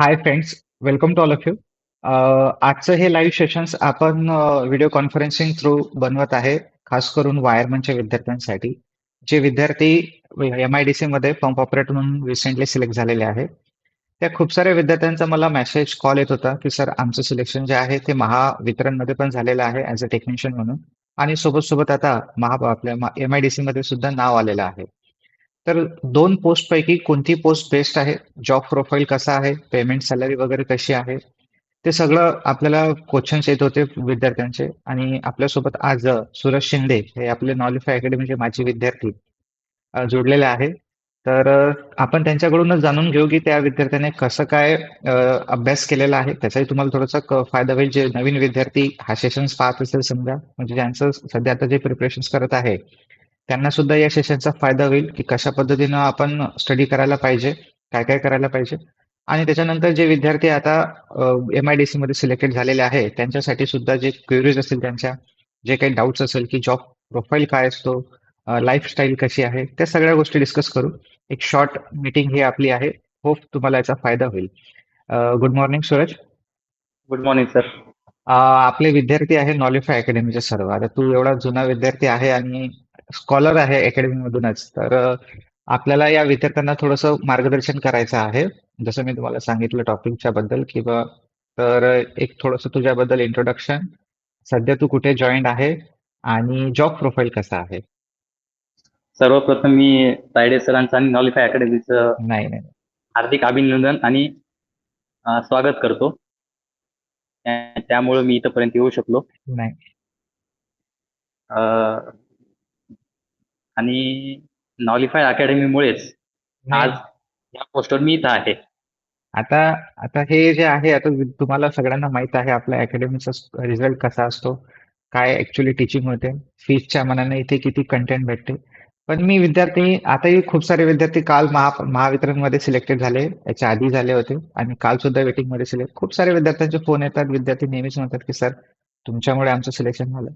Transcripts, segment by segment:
Hi friends, welcome to all of you. आजचं हे live sessions आपण व्हिडिओ कॉन्फरन्सिंग थ्रू बनवत आहे, खास करून वायरमनच्या विद्यार्थ्यांसाठी. जे विद्यार्थी एम आय डी सी मध्ये पंप ऑपरेटर म्हणून रिसेंटली सिलेक्ट झालेले आहे. त्या खूप साऱ्या विद्यार्थ्यांचा मला मेसेज कॉल येत होता की सर आमचं सिलेक्शन जे आहे ते महावितरणमध्ये पण झालेलं आहे ऍज अ टेक्निशियन म्हणून आणि सोबत सोबत आता महा आपल्या एम आय डी सी मध्ये सुद्धा नाव आलेलं आहे. तर दोन पोस्ट पैकी कोणती पोस्ट बेस्ट आहे? जॉब प्रोफाईल कसा आहे? पेमेंट सॅलरी वगैरे कशी आहे? ते सगळं आपल्याला क्वेश्चन्स येत होते विद्यार्थ्यांचे. आणि आपल्यासोबत आज सुरज शिंदे हे आपले नॉलिफाय अकॅडमीचे माजी विद्यार्थी जोडलेले आहे. तर आपण त्यांच्याकडूनच जाणून घेऊ की त्या विद्यार्थ्याने कसं काय अभ्यास केलेला आहे. त्याचाही तुम्हाला थोडासा फायदा होईल. जे नवीन विद्यार्थी हा सेशन्स पाहत असेल समजा म्हणजे ज्यांचं सध्या आता जे प्रिपरेशन करत आहे त्यांना सुद्धा या सेशनचा फायदा होईल की कशा पद्धतीनं आपण स्टडी करायला पाहिजे काय काय करायला पाहिजे. आणि त्याच्यानंतर जे विद्यार्थी आता एम आय डी सी मध्ये सिलेक्टेड झालेले आहे त्यांच्यासाठी सुद्धा जे क्वेरीज असतील त्यांच्या जे काही डाऊट्स असेल की जॉब प्रोफाईल काय असतो लाईफस्टाईल कशी आहे त्या सगळ्या गोष्टी डिस्कस करू. एक शॉर्ट मीटिंग ही आपली आहे. होप तुम्हाला याचा फायदा होईल. Good morning Suraj good morning sir आपले विद्यार्थी आहे नॉलिफाय अकॅडमीचे सर्व. आता तू एवढा जुना विद्यार्थी आहे आणि स्कॉलर आहे अकॅडमी मधूनच. तर आपल्याला या विद्यार्थ्यांना थोडंसं मार्गदर्शन करायचं आहे. जसं मी तुम्हाला सांगितलं टॉपिकच्या बद्दल किंवा तर एक थोडंसं तुझ्याबद्दल इंट्रोडक्शन सध्या तू कुठे जॉईंट आहे आणि जॉब प्रोफाईल कसा आहे? सर्वप्रथम मी तायडे सरांचं आणि नॉलिफाय अकॅडमीचं नाही नाही हार्दिक अभिनंदन आणि स्वागत करतो. त्या- त्यामुळे मी इथपर्यंत येऊ शकलो. नाही. आणि नॉलिफाय अकॅडमीमुळेच आज या पोस्टवर मी इथं आहे. आता आता हे जे आहे आता तुम्हाला सगळ्यांना माहीत आहे आपल्या अकॅडमीचा रिझल्ट कसा असतो काय ऍक्च्युली टीचिंग होते फीजच्या मनाने इथे किती कंटेंट भेटते. पण मी विद्यार्थी आताही खूप सारे विद्यार्थी काल महा महावितरणमध्ये सिलेक्टेड झाले याच्या आधी झाले होते आणि काल सुद्धा वेटिंगमध्ये सिलेक्ट खूप सारे विद्यार्थ्यांचे फोन येतात विद्यार्थी नेहमीच म्हणतात की सर तुमच्यामुळे आमचं सिलेक्शन झालं.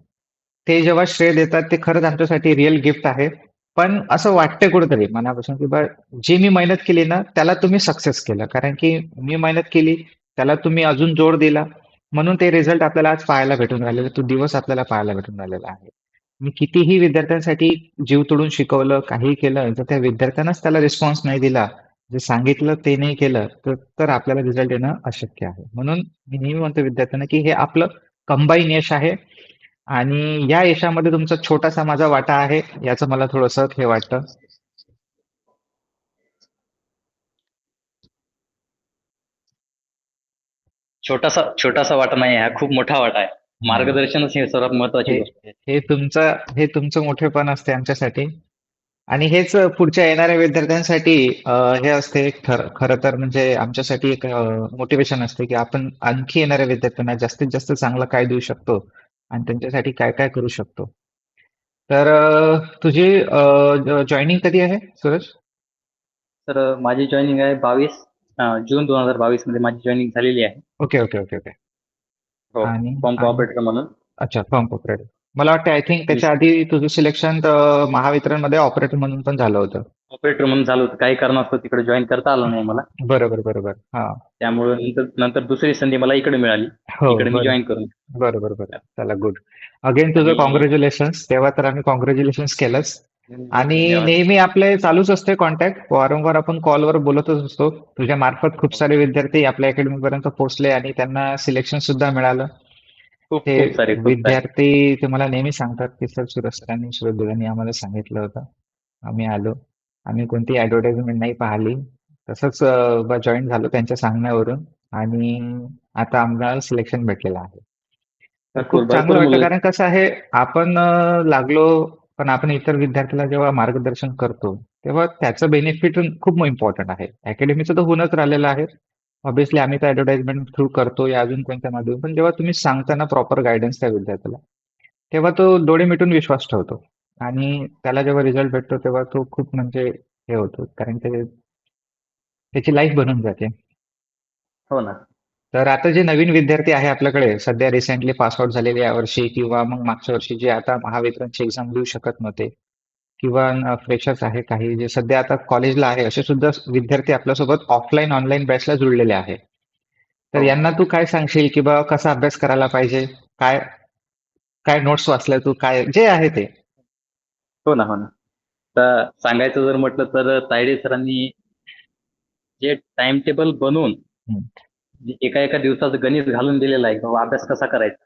ते जेव्हा श्रेय देतात ते खरंच आमच्यासाठी रिअल गिफ्ट आहे. पण असं वाटतंय कुठेतरी मनापासून की बा जी मी मेहनत केली ना त्याला तुम्ही सक्सेस केलं. कारण की मी मेहनत केली त्याला तुम्ही अजून जोर दिला. म्हणून ते रिझल्ट आपल्याला आज पाहायला भेटून राहिलेले तो दिवस आपल्याला पाहायला भेटून राहिलेला आहे. मी कितीही विद्यार्थ्यांसाठी जीव तोडून शिकवलं काही केलं जर त्या विद्यार्थ्यांनाच त्याला रिस्पॉन्स नाही दिला. जे सांगितलं ते नाही केलं तर तर आपल्याला रिझल्ट येणं अशक्य आहे. म्हणून मी नेहमी म्हणतो विद्यार्थ्यांना की हे आपलं कंबाईन यश आहे. आणि या यशामध्ये तुमचा छोटासा माझा वाटा आहे याचं मला थोडंसं हे वाटतं. छोटासा छोटासा वाटा नाही हा खूप मोठा वाटा आहे. मार्गदर्शनच ही सर्वात महत्वाची हे- गोष्ट आहे. हे तुमचं हे तुमचं मोठेपण असते आमच्यासाठी. आणि हेच पुढच्या येणाऱ्या विद्यार्थ्यांसाठी अं, हे असते एक खर खरं तर म्हणजे आमच्यासाठी एक मोटिवेशन असते की आपण आणखी येणाऱ्या विद्यार्थ्यांना जास्तीत जास्त चांगलं काय देऊ शकतो आणि त्यांच्यासाठी काय काय करू शकतो. तर अं, तुझी जॉईनिंग कधी आहे सूरज? तर माझी जॉईनिंग आहे बावीस जून दोन हजार बावीसमध्ये माझी जॉईनिंग झालेली आहे. Okay okay okay okay. हो आणि पंप आणि- ऑपरेटर म्हणून. अच्छा पंप ऑपरेटर मला वाटतं आय थिंक त्याच्या आधी तुझं सिलेक्शन महावितरणमध्ये ऑपरेटर म्हणून पण झालं होतं. ऑपरेटर म्हणून झालं होतं. काही कारणास्तव तिकडे जॉईन करता आलं नाही मला. बरोबर बरोबर. हा. त्यामुळे नंतर नंतर दुसरी संधी मला इकडे मिळाली. हो इकडे मी बरोबर जॉईन करून. बरोबर बरोबर. चला गुड अगेन तुझं आणि- कॉंग्रॅच्युलेशन्स तेव्हा तर आम्ही कॉंग्रॅच्युलेशन्स केलंच. आणि धन्यवाद. नेहमी आपले चालूच असते कॉन्टॅक्ट वारंवार आपण कॉलवर बोलतच असतो. तुझ्या मार्फत खूप सारे विद्यार्थी आपल्या अकॅडमी पर्यंत पोहोचले आणि त्यांना सिलेक्शन सुद्धा मिळालं. खूप ते खूप सारे खूप सारे. विद्यार्थी ते मला नेहमी सांगतात की सर सुरज सरांनी सुरज आम्हाला सांगितलं होतं. आम्ही आलो. आम्ही कोणती ऍडव्हर्टाइजमेंट नाही पाहिली. तसंच जॉईन झालो त्यांच्या सांगण्यावरून आणि आता आम्हाला सिलेक्शन भेटलेलं आहे. तर खूप चांगलं मुलं- कारण कसं आहे आपण लागलो पण आपण इतर विद्यार्थ्याला जेव्हा मार्गदर्शन करतो तेव्हा त्याचं बेनिफिट खूप इम्पॉर्टंट आहे. अकॅडमीचं तर होऊनच राहिलेलं आहे. ऑब्विसली आम्ही तर ऍडव्हर्टाइजमेंट थ्रू करतो या अजून कोणत्या माध्यम पण जेव्हा तुम्ही सांगताना प्रॉपर गायडन्स त्या विद्यार्थ्याला तेव्हा तो डोळे मिटून विश्वास ठेवतो. आणि त्याला जेव्हा रिझल्ट भेटतो तेव्हा तो खूप म्हणजे हे होतो. कारण ते त्याची लाईफ बनून जाते. हो ना. तर आता जे नवीन विद्यार्थी आहे आपल्याकडे सध्या रिसेंटली पास आउट झालेले या वर्षी किंवा मग मागच्या वर्षी जे आता महावितरणची एक्झाम देऊ शकत नव्हते किंवा फ्रेशर्स आहे काही जे सध्या आता कॉलेजला आहे असे सुद्धा विद्यार्थी आपल्यासोबत ऑफलाईन ऑनलाईन बॅचला जुळलेले आहे. तर हो. यांना तू काय सांगशील की बा कसा अभ्यास करायला पाहिजे? काय काय नोट्स वाचल्या तू? काय जे आहे ते. हो ना हो ना. तर सांगायचं जर म्हटलं तर तायडे सरांनी जे टाइम टेबल बनवून एका एका दिवसाचं गणित घालून दिलेलं आहे की बाबा अभ्यास कसा करायचा?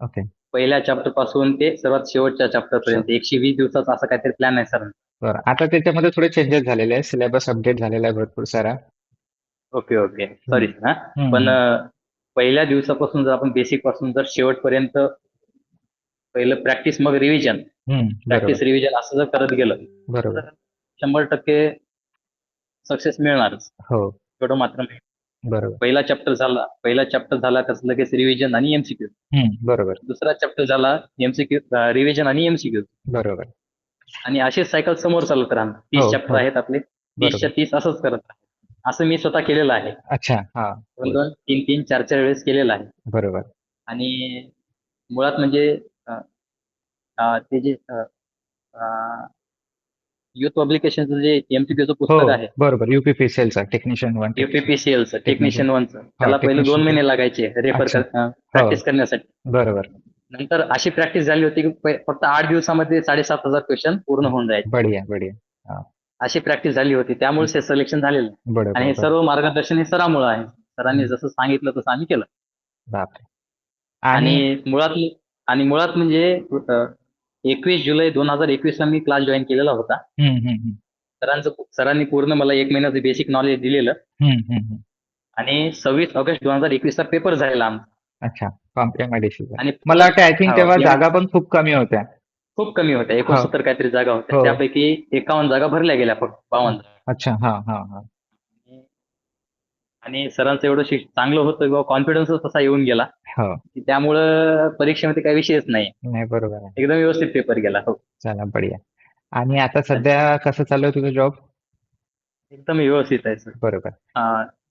ओके. पहिल्या चॅप्टरपासून ते सर्वात शेवटच्या चॅप्टर पर्यंत एकशे वीस दिवसाचा असा काहीतरी प्लॅन आहे सर बरं आता त्याच्यामध्ये थोडे चेंजेस झालेले आहेत सिलेबस अपडेट झालेला आहे भरपूर सारा. Okay okay. सॉरी हा. हम्म, पण. अं, पहिल्या दिवसापासून जर आपण बेसिकपासून जर शेवटपर्यंत पहिलं प्रॅक्टिस मग रिव्हिजन प्रॅक्टिस रिव्हिजन असं जर करत गेलं बरोबर. तर शंभर टक्के सक्सेस मिळणारच. हो. एवढं मात्र. बरोबर. पहिला चॅप्टर झाला पहिला चॅप्टर झाला त्याचं लगेच रिव्हिजन आणि एमसीक्यू हम्म, बरोबर. दुसरा चॅप्टर झाला एमसीक्यू रिव्हिजन आणि एमसीक्यू बरोबर. आणि असेच सायकल समोर चालत राहणार हो, तीस चॅप्टर हो. आहेत आपले. तीसच्या तीस असंच करत राहणार असं मी स्वतः केलेलं आहे. अच्छा हा. दोन दोन तीन तीन चार चार वेळेस केलेलं आहे. बरोबर. आणि मुळात म्हणजे ते जे युथ पब्लिकेशनचं जे हो पुस्तक आहे. बरोबर. युपीपीसीएलचा टेक्निशियन वन युपीपीसीएलचं टेक्निशियन वनचं त्याला पहिले. दोन महिने लागायचे रेफर. प्रॅक्टिस करण्यासाठी. बरोबर. नंतर अशी प्रॅक्टिस झाली होती की फक्त आठ दिवसामध्ये साडेसात हजार क्वेश्चन पूर्ण होऊन जायचे. बढिया बढिया. अशी प्रॅक्टिस झाली होती. त्यामुळे ते सिलेक्शन झालेलं. आणि हे. सर्व मार्गदर्शन हे सरामुळे आहे. सरांनी. जसं सांगितलं तसं आम्ही केलं. आणि मुळात आणि मुळात म्हणजे एकवीस जुलै दोन हजार एकवीस ला मी क्लास जॉईन केलेला होता. सरांचं सरांनी पूर्ण मला एक महिन्याचं बेसिक नॉलेज दिलेलं. आणि सव्वीस ऑगस्ट दोन हजार एकवीस ला पेपर झालेला आमचा अच्छा आणि मला वाटतं आय थिंक हो, तेव्हा जागा पण खूप कमी होत्या. खूप कमी होत्या एकोणसत्तर काहीतरी जागा होत्या. हो. त्यापैकी एकावन्न जागा भरल्या गेल्या फक्त बावन्न. अच्छा हा हा हा. आणि सरांचं एवढं शिक चांगलं होतं किंवा कॉन्फिडन्स तसा येऊन गेला. हो. की त्यामुळं परीक्षेमध्ये काही विषयच नाही नाही बरोबर आहे. एकदम व्यवस्थित पेपर गेला हो. चला बढिया. आणि आता सध्या कसं चालू आहे तुझं जॉब एकदम व्यवस्थित आहे सर. बरोबर.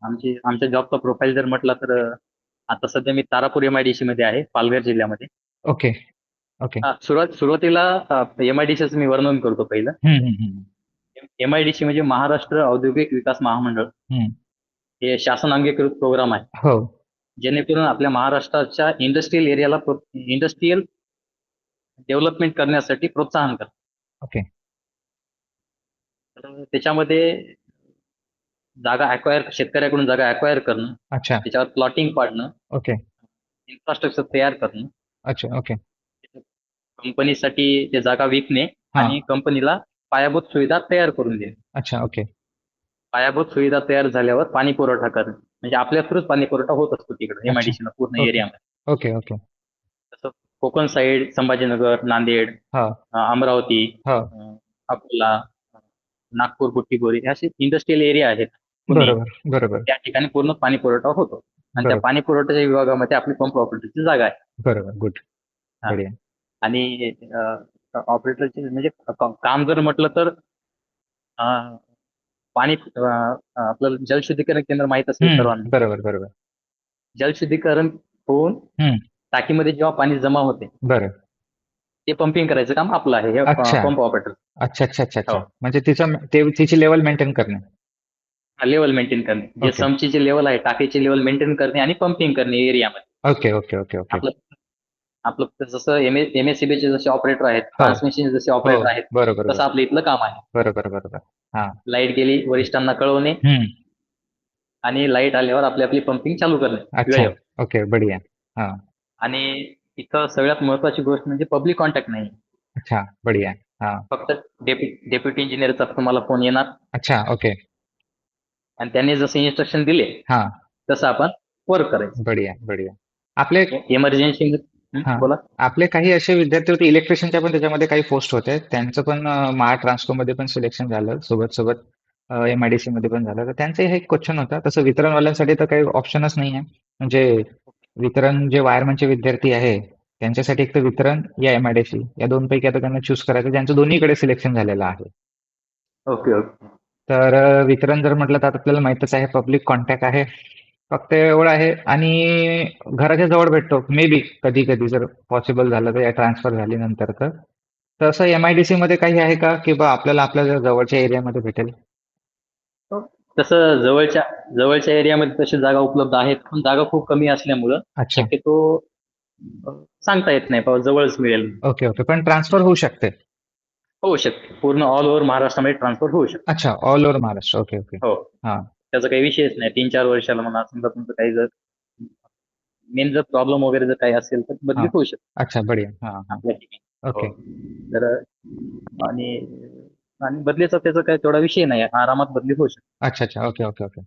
आमची आमच्या जॉबचा प्रोफाईल जर म्हटला तर अं, आता सध्या मी तारापूर एमआयडीसी मध्ये आहे पालघर जिल्ह्यामध्ये. ओके. ओके. हा, सुरुवात सुरुवातीला एमआयडीसीच मी वर्णन करतो पहिलं. हम्म, हम्म, हम्म. एमआयडीसी म्हणजे महाराष्ट्र औद्योगिक विकास महामंडळ. हम्म. हे शासन अंगीकृत प्रोग्राम आहे. हो. जेणेकरून आपल्या महाराष्ट्राच्या इंडस्ट्रीयल एरियाला इंडस्ट्रीयल डेव्हलपमेंट करण्यासाठी प्रोत्साहन करतात ओके. तर त्याच्यामध्ये जागा अक्वायर शेतकऱ्याकडून जागा अक्वायर करणं अच्छा. त्याच्यावर प्लॉटिंग पाडणं ओके. इन्फ्रास्ट्रक्चर तयार करणं. अच्छा ओके. कंपनीसाठी ते जागा विकणे हा. आणि कंपनीला पायाभूत सुविधा तयार करून देणे. अच्छा ओके. पायाभूत सुविधा तयार झाल्यावर पाणी पुरवठा करणे. म्हणजे आपल्या थ्रूच पाणी पुरवठा होत असतो तिकडे एमआयडीसी पूर्ण. एरियामध्ये. Okay okay. तसं कोकण साईड संभाजीनगर नांदेड हा. अमरावती हा. अकोला नागपूर बुट्टीबोरी असे इंडस्ट्रीयल एरिया आहेत. बरोबर बरोबर. त्या ठिकाणी पूर्ण पाणी पुरवठा होतो. आणि त्या. पाणी पुरवठ्याच्या विभागामध्ये आपली पंप ऑपरेटरची जागा आहे. बरोबर गुड आणि ऑपरेटरचे म्हणजे काम जर म्हटलं तर पाणी आपलं जलशुद्धीकरण केंद्र माहीत असेल सर्वांना. बरोबर बरोबर. जलशुद्धीकरण होऊन. टाकीमध्ये जेव्हा पाणी जमा होते बरं. ते पंपिंग करायचं काम आपलं आहे हे. पंप ऑपरेटर अच्छा अच्छा अच्छा अच्छा. हो. म्हणजे तिचं तिची लेवल मेंटेन करणे. लेवल मेंटेन करणे. जे. समची जे लेवल आहे टाकीचे लेवल मेंटेन करणे आणि पंपिंग करणे एरियामध्ये ओके ओके ओके ओके आपलं जसं एम एमएससीबी चे जसे ऑपरेटर आहेत. ट्रान्समिशन जसे ऑपरेटर हो आहेत बरोबर तसं आपलं इथलं काम आहे. बरोबर बरोबर. लाइट गेली वरिष्ठांना कळवणे. आणि लाइट आल्यावर आपली आपली पंपिंग चालू करणे ओके बढिया. हा. आणि इथं सगळ्यात महत्वाची गोष्ट म्हणजे पब्लिक कॉन्टॅक्ट नाही. अच्छा बढिया. हा. फक्त डेप्युटी इंजिनियरचा तुम्हाला फोन येणार. अच्छा ओके. आणि त्यांनी जसे इन्स्ट्रक्शन दिले हा. तसं आपण वर्क करायचं. बढिया बढिया. आपले इमर्जन्सी हा. बोला. आपले काही असे विद्यार्थी होते इलेक्ट्रिशियनच्या पण त्याच्यामध्ये काही पोस्ट होते. त्यांचं पण अं, महा मध्ये पण सिलेक्शन झालं. सोबत सोबत एमआयडीसी मध्ये पण झालं. तर त्यांचं हे एक क्वेश्चन होता. तसं वितरणवाल्यांसाठी तर काही ऑप्शनच नाही आहे म्हणजे वितरण जे वायरमनचे विद्यार्थी आहे त्यांच्यासाठी एक तर वितरण या एमआयडीसी या दोन पैकी आता त्यांना चूज करायचं. ज्यांचं दोन्हीकडे सिलेक्शन झालेलं आहे. Okay okay. तर अ, वितरण जर म्हटलं तर आता आपल्याला माहितच आहे पब्लिक कॉन्टॅक्ट आहे. फक्त एवढं आहे. आणि घराच्या जवळ भेटतो. मे बी कधी कधी जर पॉसिबल झालं तर या ट्रान्सफर झाली नंतर तर. तसं एमआयडीसी मध्ये काही आहे का? की बा आपल्याला आपल्या जवळच्या एरियामध्ये भेटेल? तसं जवळच्या जवळच्या एरियामध्ये तशी जागा उपलब्ध आहेत. पण जागा खूप कमी असल्यामुळं अच्छा. अं, सांगता येत नाही. बाबा जवळच मिळेल. ओके ओके पण ट्रान्सफर होऊ शकते. होऊ शकते. पूर्ण ऑल ओव्हर महाराष्ट्रामध्ये ट्रान्सफर होऊ शकते. अच्छा all over Maharashtra. Okay okay हो. हा. त्याचा काही विषयच नाही. तीन चार वर्षाला म्हणा समजा तुमचं काही जर मेन जर प्रॉब्लेम वगैरे जर काही असेल तर बदली हा. होऊ शकते. अच्छा बढिया. हा हा. आपल्या ठिकाणी ओके. हो. तर आणि आणि बदलीचा त्याचा काही तेवढा विषय नाही. आरामात बदली होऊ शकते. अच्छा अच्छा. Okay okay okay.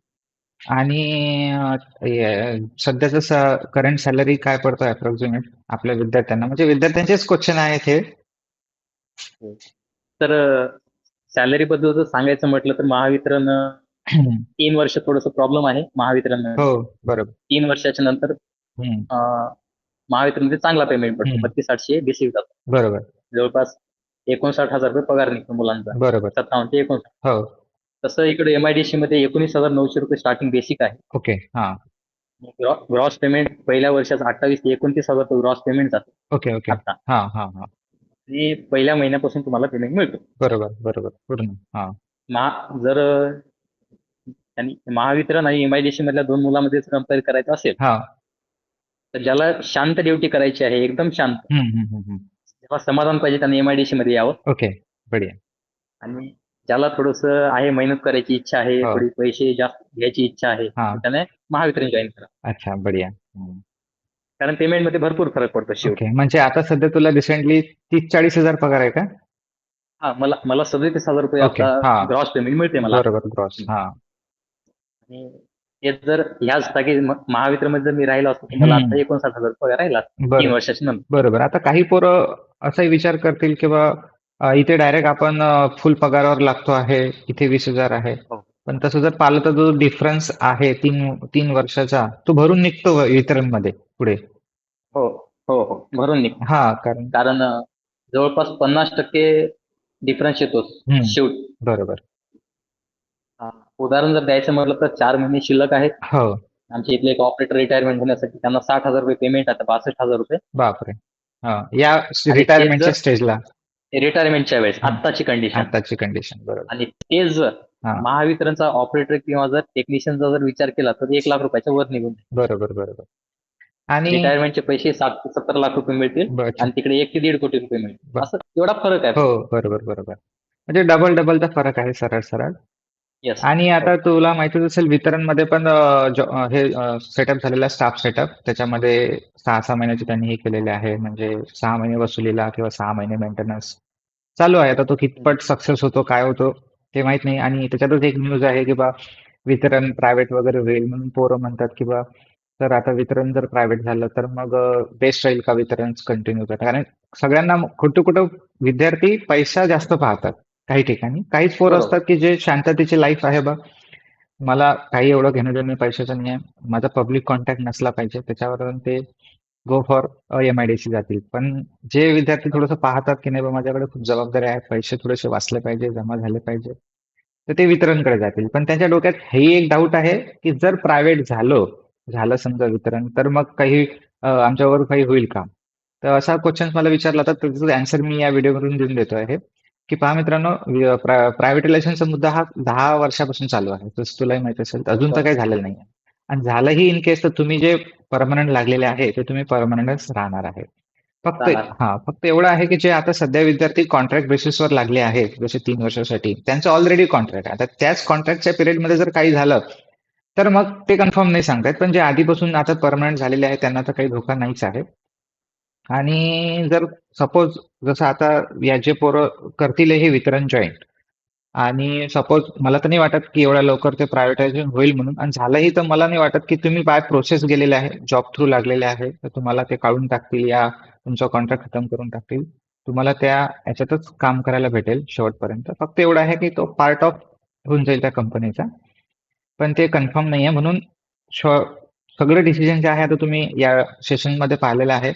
आणि अं, हे, सध्याचं करंट सॅलरी काय पडतोय अप्रॉक्सिमेट आपल्या विद्यार्थ्यांना? म्हणजे विद्यार्थ्यांचेच क्वेश्चन आहेत हे. तर सॅलरी बद्दल जर सांगायचं म्हटलं तर महावितरण तीन वर्ष थोडस प्रॉब्लेम आहे महावितरण हो बरोबर. तीन वर्षाच्या नंतर महावितरणमध्ये चांगला पेमेंट पडतो. बत्तीस आठशे बेसिक जातो बरोबर. जवळपास एकोणसाठ हजार रुपये पगार निघतो मुलांचा. बरोबर. सत्तावन्न ते एकोणसाठ. हो. तसं इकडे एमआयडीसी मध्ये एकोणीस हजार नऊशे रुपये स्टार्टिंग बेसिक आहे. ओके हा. ग्रॉस पेमेंट पहिल्या वर्षाचं अठ्ठावीस ते एकोणतीस हजार ग्रॉस पेमेंट जातं. Okay okay. हा हा हा. पहिल्या महिन्यापासून तुम्हाला पेमेंट मिळतो. बरोबर बरोबर. पूर्ण जर आणि महावितरण आणि एमआयडीसी मधल्या दोन मुलांमध्ये कंपेअर करायचं असेल हा. तर ज्याला शांत ड्युटी करायची आहे एकदम शांत. जेव्हा समाधान पाहिजे त्यांनी एमआयडीसी मध्ये यावं. ओके बढिया. आणि ज्याला थोडस आहे मेहनत करायची इच्छा आहे हो. थोडी पैसे जास्त घ्यायची इच्छा आहे त्याने महावितरण जॉईन करा. अच्छा बढिया. कारण पेमेंटमध्ये भरपूर फरक पडतो शेवटी. ओके म्हणजे आता सध्या तुला रिसेंटली तीस चाळीस हजार पगार आहे का? हा मला मला सदतीस हजार रुपये. ग्रॉस पेमेंट मिळते मला. बरोबर ग्रॉस हा. आणि हे जर ह्याच जागी म- महावितरणमध्ये जर मी राहिलो असतो तर मला. आता एकोणसाठ हजार रुपये राहिला असता, तीन बरोबर वर्षाच्या नंतर बरोबर आता काही पोरं असाही विचार करतील की बा अ, इथे डायरेक्ट आपण फुल पगारावर लागतो आहे इथे वीस हजार आहे हो. पण तसं जर पाहिलं तर जो डिफरन्स आहे तीन तीन वर्षाचा तो भरून निघतो वितरणमध्ये पुढे हो हो हो भरून निघ हा कारण कारण जवळपास पन्नास टक्के डिफरन्स येतो हम्म. शेवटी बरोबर. उदाहरण जर द्यायचं म्हटलं तर चार महिने शिल्लक आहेत. हो. आमच्या इथले एक ऑपरेटर रिटायरमेंट होण्यासाठी त्यांना साठ हजार रुपये पेमेंट आता बासष्ट हजार रुपये. बापरे. हा या रिटायरमेंटच्या स्टेजला रिटायरमेंटच्या वेळेस. आत्ताची कंडिशन आताची कंडिशन बरोबर. आणि तेच जर हा. महावितरणचा ऑपरेटर किंवा जर टेक्निशियनचा जर विचार केला तर एक लाख रुपयाच्या वर निघून बरोबर बरोबर. आणि रिटायरमेंटचे पैसे सात ते सत्तर लाख रुपये मिळतील आणि तिकडे एक ते दीड कोटी रुपये मिळतील. बर. असं एवढा फरक आहे. हो बरोबर बरोबर. म्हणजे डबल डबलचा फरक आहे सरळ सरळ. येस आणि आता तुला माहितीच असेल वितरणमध्ये पण अ, ज- अ, हे सेटअप झालेला स्टाफ सेटअप त्याच्यामध्ये सहा सहा महिन्याचे त्यांनी हे केलेले आहे. म्हणजे सहा महिने वसुलीला किंवा सहा महिने मेंटेनन्स चालू आहे. आता तो कितपट सक्सेस होतो काय होतो ते माहीत नाही. आणि त्याच्यातच एक न्यूज आहे की बा वितरण प्रायव्हेट वगैरे होईल म्हणून पोरं म्हणतात की बा तर आता वितरण जर प्रायव्हेट झालं तर मग बेस्ट राहील का वितरण कंटिन्यू करता? कारण सगळ्यांना कुठं कुठं विद्यार्थी पैसा जास्त पाहतात. काही ठिकाणी. काहीच पोरं बरोबर. असतात की जे शांततेची लाईफ आहे बा. मला काही एवढं घेणं देणं पैशाचं नाही आहे माझा पब्लिक कॉन्टॅक्ट नसला पाहिजे. त्याच्यावर ते go for M I D C जातील. पण जे विद्यार्थी थोडंसं पाहतात की नाही बा माझ्याकडे खूप जबाबदारी आहे. पैसे थोडेसे वाचले पाहिजे जमा झाले पाहिजे. तर ते वितरणकडे जातील. पण त्यांच्या डोक्यात हेही एक डाऊट आहे की जर प्रायव्हेट झालं झालं समजा वितरण तर मग काही अ, आमच्यावर काही होईल का? तर असा क्वेश्चन मला विचारला तर त्याचं अँसर मी या व्हिडिओवरून देऊन देतो आहे. की पहा मित्रांनो प्रायव्हेटायझेशनचा मुद्दा हा दहा वर्षापासून चालू आहे. तसं तुलाही माहिती असेल तर अजून तर काही झालेलं नाही आणि झालंही इन केस तर तुम्ही जे परमनंट लागलेले आहे ते तुम्ही परमनंटच राहणार आहे. फक्त राहणार. हा फक्त एवढं आहे की जे आता सध्या विद्यार्थी कॉन्ट्रॅक्ट बेसिसवर लागले आहेत जसे तीन वर्षासाठी त्यांचं ऑलरेडी कॉन्ट्रॅक्ट आहे. आता त्याच कॉन्ट्रॅक्टच्या पिरियडमध्ये जर काही झालं तर मग ते कन्फर्म नाही सांगतायत. पण जे आधीपासून आता परमनंट झालेले आहेत त्यांना तर काही धोका नाहीच आहे. आणि जर सपोज जसं आता याचे पोरं करतील हे वितरण जॉईंट आणि सपोज मला तर नाही वाटत की एवढ्या लवकर ते प्रायव्हेटायझेशन होईल म्हणून. आणि झालंही तर मला नाही वाटत की तुम्ही बाय प्रोसेस गेलेले आहे जॉब थ्रू लागलेले आहे तर तुम्हाला ते काढून टाकतील या तुमचा कॉन्ट्रॅक्ट खतम करून टाकतील. तुम्हाला त्या याच्यातच काम करायला भेटेल शेवटपर्यंत. फक्त एवढं आहे की तो पार्ट ऑफ होऊन जाईल त्या कंपनीचा पण ते कन्फर्म नाही आहे म्हणून सगळे डिसिजन जे आहे आता तुम्ही या सेशनमध्ये पाहिलेलं आहे.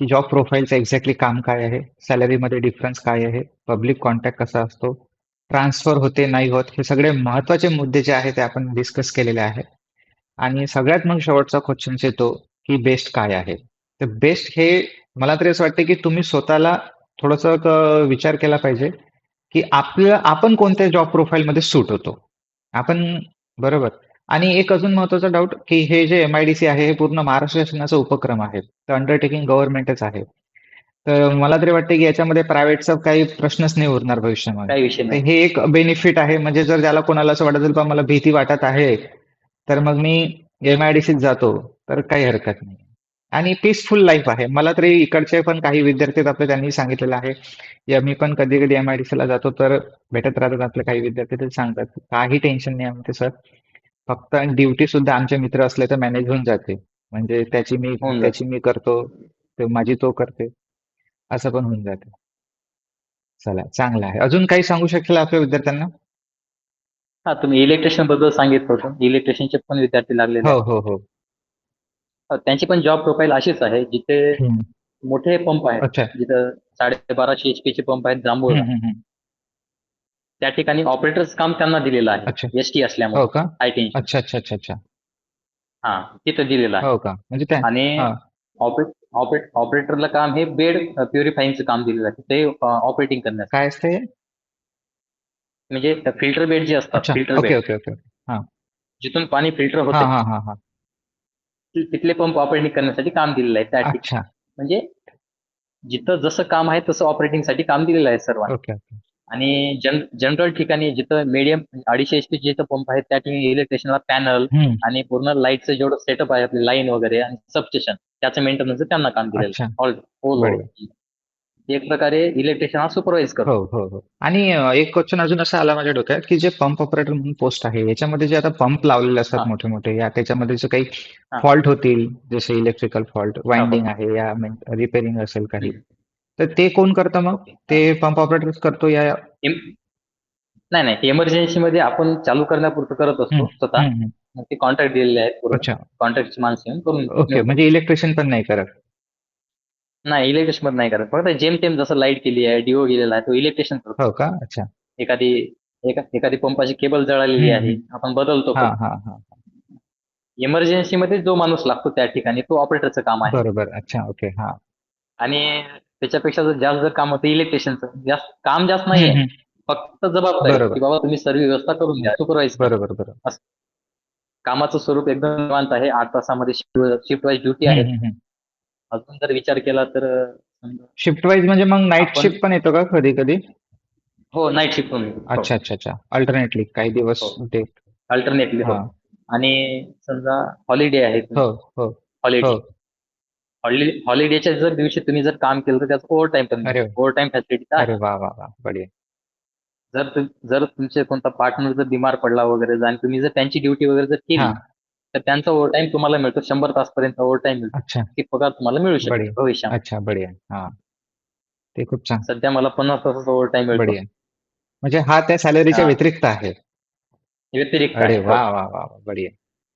की जॉब प्रोफाईलचं एक्झॅक्टली काम काय आहे सॅलरीमध्ये डिफरन्स काय आहे पब्लिक कॉन्टॅक्ट कसा असतो ट्रान्सफर होते नाही होत हे सगळे महत्त्वाचे मुद्दे जे आहेत ते आपण डिस्कस केलेले आहे. आणि सगळ्यात मग शेवटचा क्वेश्चन्स येतो की बेस्ट काय आहे? तर बेस्ट हे मला तरी असं वाटतं की तुम्ही स्वतःला थोडंसं विचार केला पाहिजे की आपलं आपण कोणत्या जॉब प्रोफाईलमध्ये सूट होतो? आपण बरोबर. आणि एक अजून महत्त्वाचा डाऊट की हे जे एमआयडीसी आहे हे पूर्ण महाराष्ट्र शासनाचा उपक्रम आहे. तर अंडरटेकिंग गव्हर्नमेंटच आहे. तर मला तरी वाटते की याच्यामध्ये प्रायव्हेटचा काही प्रश्नच नाही उरणार भविष्यामध्ये. हे एक बेनिफिट आहे. म्हणजे जर ज्याला कोणाला असं वाटत असेल बा मला भीती वाटत आहे तर मग मी एमआयडीसीत जातो. तर काही हरकत नाही. आणि पीसफुल लाईफ आहे. मला तरी इकडचे पण काही विद्यार्थी आपले त्यांनी सांगितलेलं आहे. या मी पण कधी कधी एमआयडीसीला जातो तर भेटत राहतात आपले काही विद्यार्थी ते सांगतात. काही टेन्शन नाही आमचे सर फक्त ड्युटी सुद्धा आमचे मित्र असले तर मॅनेज होऊन जाते. म्हणजे त्याची मी. त्याची मी करतो ते माझी तो करते. असं पण होऊन जाते. चला चांगलं आहे. अजून काही सांगू शकेल आपल्या विद्यार्थ्यांना? हा तुम्ही इलेक्ट्रिशियनबद्दल सांगितलं होतं. इलेक्ट्रिशियनचे पण विद्यार्थी लागलेले हो आहेत. हो हो. हा, त्यांची पण जॉब प्रोफाईल अशीच आहे जिथे हम्म. मोठे पंप आहेत. अच्छा. जिथं साडेबाराशे एचपी चे पंप आहेत हम्म, जांभूळला हम्म, हम्म. त्या ठिकाणी ऑपरेटर्स काम त्यांना दिलेलं अच्छा. आहे एस टी असल्यामुळे. हो का? हाय टेन्शन अच्छा अच्छा अच्छा अच्छा. हा तिथं दिलेलं आहे. हो का? म्हणजे त्या आणि हा. ऑपरेट ऑपरेट ऑपरेटरला काम हे बेड प्युरिफाईंगचं काम दिलेलं आहे. ते ऑपरेटिंग करण्याचं काय असते म्हणजे फ़िल्टर बेड जे असतात अच्छा. Filter okay bed okay okay. जिथून पाणी फ़िल्टर हा होते हा हा. हा तिथले पंप ऑपरेटिंग करण्यासाठी काम दिलेलं आहे त्या ठिकाणी. अच्छा. म्हणजे जिथं जसं काम आहे तसं ऑपरेटिंग साठी काम दिलेलं आहे सर्वांना. Okay okay. आणि जन जनरल ठिकाणी जिथं मीडियम अडीचशे एच पी जिथं पंप आहेत त्या ठिकाणी इलेक्ट्रिशियनला पॅनल आणि पूर्ण लाईटचं जेवढं सेटअप आहे आपली लाईन वगैरे आणि सबस्टेशन त्याचं मेंटेनन्स त्यांना काम दिलेलं ऑल. एक प्रकारे इलेक्ट्रिशियन हा सुपरवाइज करतो. हो हो हो. आणि एक क्वेश्चन अजून असा आला माझ्या डोक्यात की जे पंप ऑपरेटर म्हणून पोस्ट आहे याच्यामध्ये जे आता पंप लावलेले असतात. मोठे मोठे या त्याच्यामध्ये जे काही. फॉल्ट होतील जसे इलेक्ट्रिकल फॉल्ट वाइंडिंग आहे या रिपेअरिंग असेल काही. तर ते कोण करतं मग. ते पंप ऑपरेटर करतो या एम- नाही नाही. इमर्जन्सी मध्ये आपण चालू करण्यापुरतं करत असतो स्वतः. मग ते कॉन्ट्रॅक्ट दिलेले आहेत पूर्ण. अच्छा. कॉन्ट्रॅक्टची माणसं येऊन करून ओके. म्हणजे इलेक्ट्रिशियन पण नाही करत? नाही इलेक्ट्रिशियनमध्ये नाही करत. फक्त जेम तेम जसं लाइट केली आहे डीओ गेलेला आहे तो इलेक्ट्रिशियन करतो. हो का? अच्छा. एखादी एखादी पंपाची केबल जळालेली आहे आपण बदलतो हा हा हा. इमर्जन्सी मध्ये जो माणूस लागतो त्या ठिकाणी तो ऑपरेटरचं काम आहे. बरोबर. अच्छा. ओके. हा. आणि त्याच्यापेक्षा जर जास्त जर काम होतं इलेक्ट्रिशियनचं जास्त काम जास्त नाहीये. फक्त जबाबदारी. की बाबा तुम्ही सर्व व्यवस्था करून द्या सुपरवाइज बरोबर बरोबर. कामाचं स्वरूप एकदम निवांत आहे. आठ तासामध्ये शिफ्ट वाईज ड्युटी आहे. अजून जर विचार केला तर शिफ्ट वाईज म्हणजे मग नाईट शिफ्ट पण येतो का कधी कधी? हो नाईट शिफ्ट पण अच्छा अच्छा अच्छा. अल्टरनेटली काही दिवस अल्टरनेटली हो. हा. आणि समजा हॉलिडे आहे. हो हो. हॉलिडे हो हॉलिडेच्या जर दिवशी तुम्ही जर काम केलं तर त्याचं ओव्हर टाइम पण अरे. ओव्हर टाइम फॅसिलिटी अरे आहे. वा वा वा. बढिया. जर तुम- जर तुमचे कोणता पार्टनर जर बिमार पडला वगैरे आणि तुम्ही जर त्यांची ड्युटी वगैरे जर केली हा. तर त्यांचा ओव्हर टाइम तुम्हाला मिळतो. शंभर तासपर्यंत ओव्हर टाइम मिळतो. अच्छा. ती पगार तुम्हाला मिळू शकते बढिया. भविष्यात अच्छा बढिया. हा. ते खूप छान. सध्या मला पन्नास तासाचा ओव्हर टाइम मिळतो. बढिया. म्हणजे हा त्या सॅलरीच्या हा. व्यतिरिक्त आहे. व्यतिरिक्त अरे आहे. हो. वा वा वा वा. बढिया.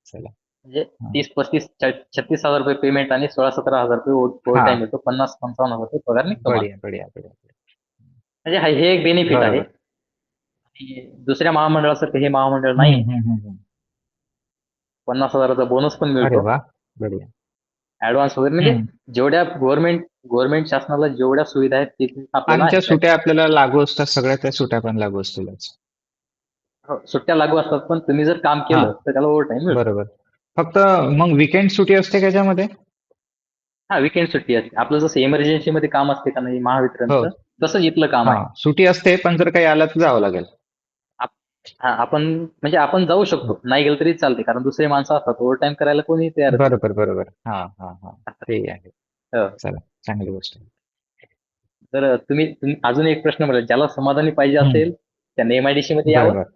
चला. म्हणजे. तीस पस्तीस छत्तीस हजार रुपये पेमेंट आणि सोळा सतरा हजार रुपये ओव्हर. टाइम मिळतो पन्नास पंचावन्न हजार रुपये पगार निघतो म्हणजे हा- हे एक बेनिफिट आहे दुसऱ्या महामंडळासारखं हे महामंडळ नाही. पन्नास हजाराचा बोनस पण मिळतो ऍडव्हान्स वगैरे म्हणजे. जेवढ्या गव्हर्नमेंट गव्हर्नमेंट शासनाला जेवढ्या सुविधा आहेत. सुट्या आपल्याला लागू असतात सगळ्या त्या सुट्या पण लागू असतीलच हो, सुट्ट्या लागू असतात पण तुम्ही जर काम केलं. तर त्याला ओव्हर टाइम बरोबर फक्त मग विकेंड सुट्टी असते का त्याच्यामध्ये हा विकेंड सुट्टी असते. आपलं जसं इमर्जन्सी मध्ये काम असते का नाही महावितरणचं तसंच इथलं काम आहे. हो. हा सुट्टी असते पण जर काही आलं तर जावं लागेल. हा आपण म्हणजे आपण जाऊ शकतो. नाही गेलं तरी चालते कारण दुसरे माणसं असतात. ओव्हर टाइम करायला कोणी तयार. बरोबर बरोबर. हा हा हा. ते आहे. हो. चला चांगली गोष्ट आहे. तर तुम्ही तुम्ही अजून एक प्रश्न मला ज्याला समाधानी पाहिजे. असेल त्याने एमआयडीसी मध्ये यावं. बरोबर.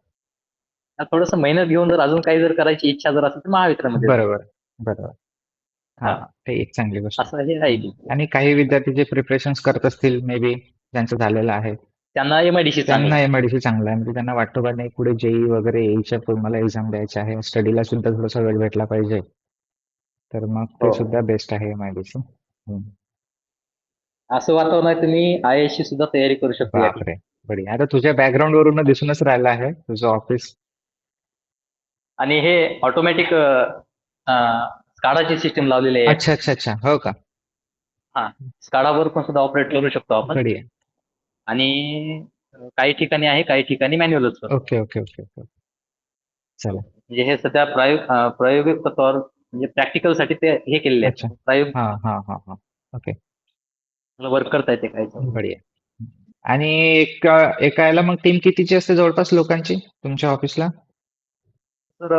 थोडस मेहनत घेऊन जर अजून काही जर करायची इच्छा जर असेल तर महावितरणमध्ये. बरोबर बरोबर. हा. ते एक चांगली गोष्ट. असं हे की आणि काही विद्यार्थी जे प्रिपरेशन करत असतील मे बी ज्यांचं झालेलं आहे. त्यांना एमआयडीसी त्यांना एमआयडीसी चांगलं आहे. म्हणजे त्यांना वाटतं बा नाही पुढे जेई वगैरे येईच्या पूर्वी मला एक्झाम द्यायची आहे. स्टडीला सुद्धा थोडासा वेळ भेटला पाहिजे. तर मग ते हो. सुद्धा बेस्ट आहे एमआयडीसी असं वातावरण आहे तुम्ही आय ची सुद्धा तयारी करू शकता. बापरे बढिया. आता तुझ्या बॅकग्राऊंड वरून दिसूनच राहिलं आहे. तुझं ऑफिस आणि हे ऑटोमॅटिक स्काडाची सिस्टम लावलेली आहे. अच्छा अच्छा अच्छा. हो का? स्काडावर पण सुद्धा ऑपरेट करू शकतो आपण. बढिया. आणि काही ठिकाणी आहे काही ठिकाणी मॅन्युअलच ओके ओके ओके ओके. चला. म्हणजे हे सध्या प्रायोग अं, प्रायोगिक तत्वावर म्हणजे प्रॅक्टिकलसाठी ते हे केलेले अच्छा. आहेत प्रायोगिक हा हा हा हा. ओके. वर्क करता येते काय बढिया. आणि एका एका याला मग टीम कितीची असते जवळपास लोकांची तुमच्या ऑफिसला तर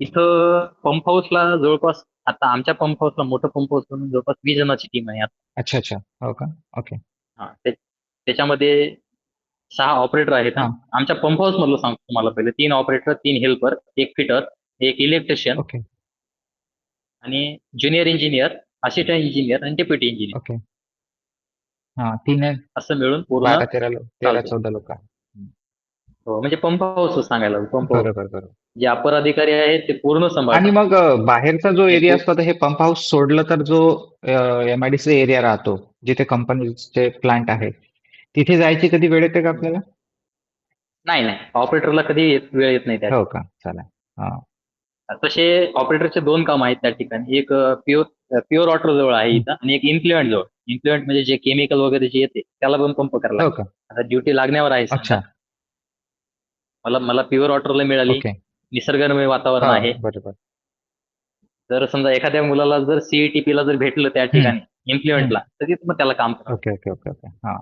इथं पंप हाऊसला जवळपास आता आमच्या पंप हाऊसला मोठं पंप हाऊस म्हणून जवळपास वीस जणांची टीम आहे आता. अच्छा अच्छा. हो का? ओके हा, ते- त्याच्यामध्ये सहा ऑपरेटर आहेत. हा. आमच्या पंप हाऊस मधलं सांगतो तुम्हाला पहिले. तीन ऑपरेटर तीन हेल्पर एक फिटर एक इलेक्ट्रिशियन ओके आणि ज्युनियर इंजिनियर असिस्टंट इंजिनियर आणि डेप्युटी इंजिनियर ओके हा तीन असं मिळून पूर्ण बारा तेरा लोक तेरा चालतंय. चौदा लोक. हो, म्हणजे पंप हाऊस सांगायला पंप हाऊस बरोबर बरोबर. जे अपर अधिकारी आहेत ते पूर्ण आणि सांभाळतात मग अ, बाहेरचा जो हे एरिया असतो हे पंप हाऊस सोडलं तर जो एमआयडीसी एरिया राहतो जिथे कंपनीचे प्लांट आहे तिथे जायची कधी वेळ येते का आपल्याला? नाही नाही. ऑपरेटरला कधी येत- वेळ येत नाही हो का? चला हा. तसे ऑपरेटरचे दोन काम आहेत त्या ठिकाणी. एक प्युअर प्युअर वॉटर जवळ आहे इथं आणि एक इन्फ्लुएंट जवळ. इन्फ्लुएंट म्हणजे जे केमिकल वगैरे जे येते त्याला पण पंप करायला हो लागतो. का? आता ड्युटी लागण्यावर आहे समजा. अच्छा मला मला प्युअर वॉटरला मिळाली. ओके निसर्गरम्य वातावरण हा, आहे. बरोबर. जर समजा एखाद्या मुलाला जर सीईटीपी ला जर भेटलं त्या ठिकाणी इन्फ्लुएंटला तर तिथं मग त्याला काम करावं ओके ओके ओके ओके हा.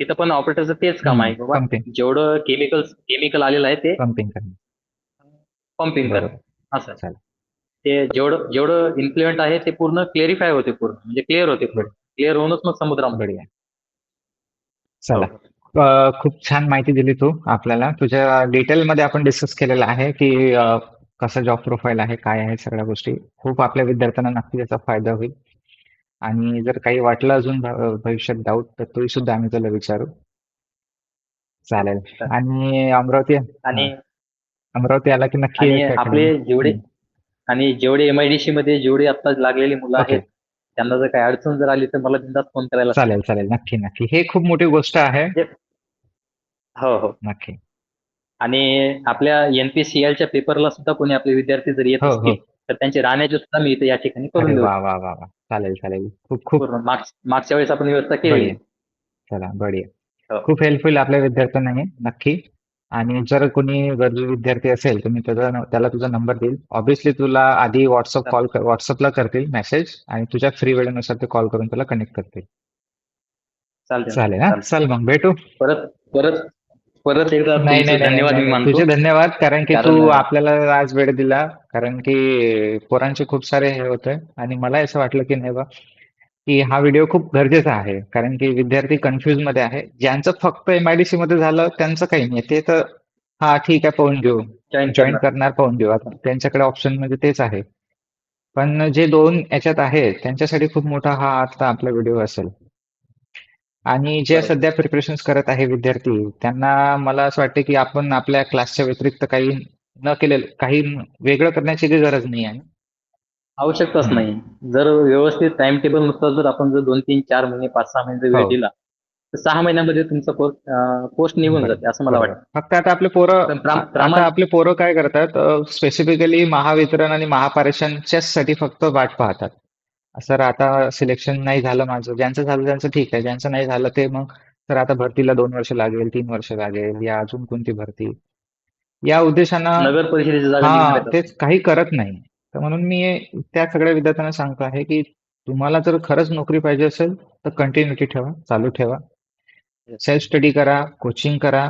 तिथं पण ऑपरेटरचं तेच काम आहे. बाबा पंपिंग जेवढं केमिकल केमिकल आलेलं आहे ते पंपिंग करणे. पंपिंग कर बरोबर. असं चालेल. ते जेवढं जेवढं इन्फ्लुएंट आहे ते पूर्ण क्लिअरिफाय होते पूर्ण. म्हणजे क्लिअर होते पूर्ण. क्लिअर होऊनच मग समुद्रामध्ये. बढिया. चला. हो. खूप छान माहिती दिली तू आपल्याला तुझ्या डिटेल मध्ये आपण डिस्कस केलेलं आहे की अ, कसं जॉब प्रोफाईल आहे काय आहे सगळ्या गोष्टी खूप आपल्या विद्यार्थ्यांना नक्की त्याचा फायदा होईल आणि जर काही वाटलं अजून भ- भविष्यात डाऊट तर तोही सुद्धा आम्ही तुला विचारू चालेल. आणि अमरावती आणि अमरावती आला की नक्की आणि आपले. जेवढे हम्म. आणि जेवढे एमआयडीसी मध्ये जेवढे आता लागलेली मुलं ओके. आहेत त्यांना जर काही अडचण जर आली तर मला बिंदास फोन करायला चालेल चालेल. नक्की नक्की. हे खूप मोठी गोष्ट आहे. हो हो नक्की. आणि आपल्या एनपीसीएलच्या पेपरला सुद्धा कोणी आपले विद्यार्थी जर येत हो, हो. असतील तर त्यांचे राहण्याचे सुद्धा मी इथे या ठिकाणी करून देऊ. वा वा वा वा. चालेल चालेल. खूप खूप पूर्ण मागच- मागच्या वेळेस आपण व्यवस्था केली. बढिया. चला बढिया. हो. खूप हेल्पफुल आपल्या विद्यार्थ्यांना हे. नक्की. आणि जर कोणी गरजू विद्यार्थी असेल तर मी त्याचा न- त्याला तुझा नंबर देईल. ऑब्विसली तुला आधी व्हॉट्सअप कॉल व्हॉट्सअपला करतील मेसेज आणि तुझ्या फ्री वेळेनुसार ते कॉल करून तुला कनेक्ट करतील. चालते चालेल हा? चल मग भेटू. परत परत परत एकदा नाही नाही तुमचे नाही, धन्यवाद नाही मी नाही. मानतो. तुझे धन्यवाद कारण की कारण- तू आपल्याला आज वेळ दिला. कारण की पोरांचे खूप सारे हे होते आणि मला असं वाटलं की नाही बा की हा व्हिडिओ खूप गरजेचा आहे. कारण की विद्यार्थी कन्फ्युजमध्ये आहे. ज्यांचं फक्त एमआयडीसी मध्ये झालं त्यांचं काही नाही. ते तर हा ठीक आहे पाहून घेऊ. जॉईन करणार. पाहून घेऊ. आता त्यांच्याकडे ऑप्शन म्हणजे तेच आहे. पण जे दोन याच्यात आहेत त्यांच्यासाठी खूप मोठा हा आता आपला व्हिडिओ असेल. आणि जे. सध्या प्रिपरेशन करत आहे विद्यार्थी त्यांना मला असं वाटतं की आपण आपल्या क्लासच्या व्यतिरिक्त काही न केलेलं काही वेगळं करण्याची काही गरज नाही आहे. आवश्यकताच. नाही जर व्यवस्थित टाइम टेबलनुसार जर आपण जर दोन तीन चार महिने पाच सहा महिने जर वेळ हो. दिला तर सहा महिन्यामध्ये तुमचा पोस्ट निघून. जाते असं मला बरोबर. वाटतं फक्त आता आपले पोरं पण प्रा- आता आपले पोरं काय करतात स्पेसिफिकली महावितरण आणि महापारेषणच्याच साठी फक्त वाट पाहतात सर आता सिलेक्शन नाही झालं माझं ज्यांचं झालं त्यांचं ठीक आहे ज्यांचं नाही झालं ते मग सर आता भरतीला दोन वर्ष लागेल तीन वर्ष लागेल या अजून कोणती भरती या उद्देशानं नगर परिषदेची जागा हा येतात. तेच काही करत नाही तर म्हणून मी त्या सगळ्या विद्यार्थ्यांना सांगतो आहे की तुम्हाला जर खरंच नोकरी पाहिजे असेल तर कंटिन्युटी ठेवा चालू ठेवा. सेल्फ स्टडी करा कोचिंग करा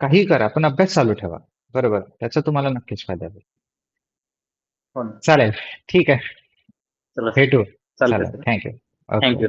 काही करा पण अभ्यास चालू ठेवा. बरोबर? त्याचा तुम्हाला नक्कीच फायदा होईल. हो. चालेल. ठीक आहे. भेटू. चालेल. Thank you thank you